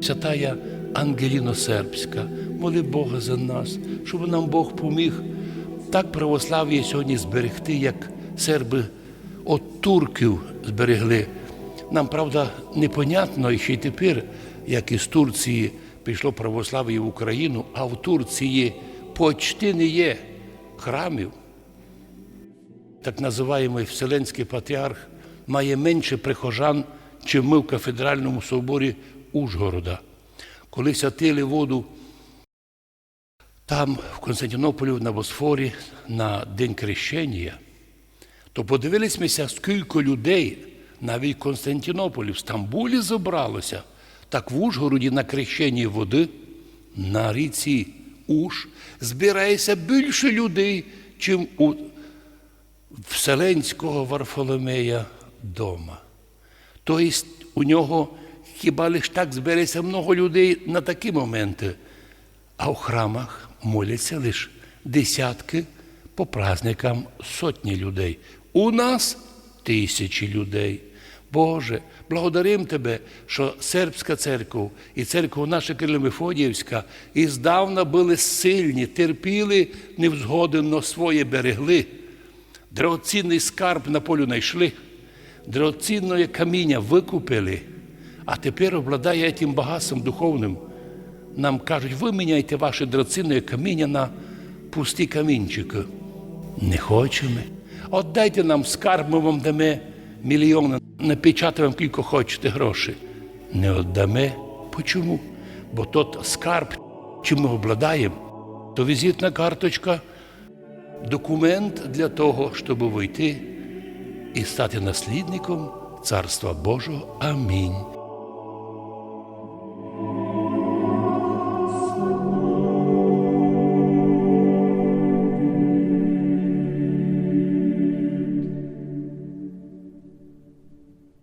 Святая Ангеліно Сербська, моли Бога за нас, щоб нам Бог поміг так православ'я сьогодні зберегти, як серби от турків зберегли. Нам, правда, непонятно і ще й тепер, як із Турції прийшло православ'я в Україну, а в Турції почти не є храмів. Так називаємий Вселенський патріарх має менше прихожан, чим ми в кафедральному соборі Ужгорода. Коли сятили воду там, в Константинополі, на Босфорі, на День Крещення, то подивилися, скільки людей навіть в Константинополі, в Стамбулі зібралося, так в Ужгороді на крещенні води на ріці Уж збирається більше людей, чим у Вселенського Варфоломея дома. Тобто у нього хіба лиш так збереться много людей на такі моменти, а в храмах моляться лише десятки по праздникам сотні людей. У нас тисячі людей. Боже, благодарим Тебе, що сербська церква і церква наша Кирило-Мефодіївська іздавна були сильні, терпіли невзгоди, но своє берегли. Драгоцінний скарб на полю знайшли, драгоцінне каміння викупили, а тепер обладає тим багатством духовним. Нам кажуть, виміняйте ваше драгоцінне каміння на пусті камінчики. Не хочемо. Отдайте нам скарб, ми вам дамо мільйони, напечатаємо кілько хочете грошей. Не віддамо. Почому? Бо тот скарб, чим ми обладаємо, то візитна карточка документ для того, щоб вийти і стати наслідником Царства Божого. Амінь.